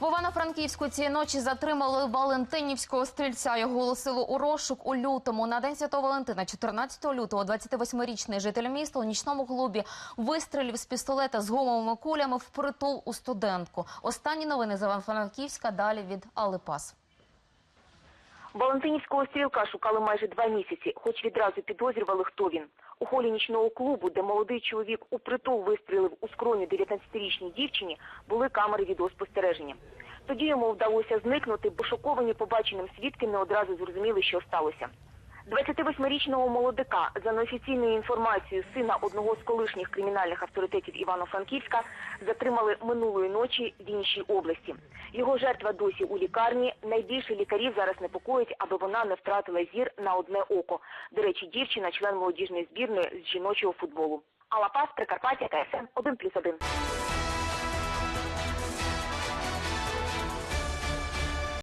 В Івано-Франківську цієї ночі затримали Валентинівського стрільця. Його оголосили у розшук у лютому. На день Святого Валентина, 14 лютого, 28-річний житель міста у нічному клубі вистрілів з пістолета з гумовими кулями в притул у студентку. Останні новини з Івано-Франківська далі від Алли Пас. Валентинівського стрілка шукали майже два місяці, хоч відразу підозрювали, хто він. У холі нічного клубу, де молодий чоловік у притул вистрілив у скроню 19-річній дівчині, були камери відеоспостереження. Тоді йому вдалося зникнути, бо шоковані побаченим свідки не одразу зрозуміли, що сталося. 28-річного молодика, за неофіційною інформацією сина одного з колишніх кримінальних авторитетів Івано-Франківська, затримали минулої ночі в іншій області. Його жертва досі у лікарні. Найбільше лікарів зараз непокоїть, аби вона не втратила зір на одне око. До речі, дівчина – член молодіжної збірної з жіночого футболу. Алла Пас, Прикарпаття, КСМ 1+,1.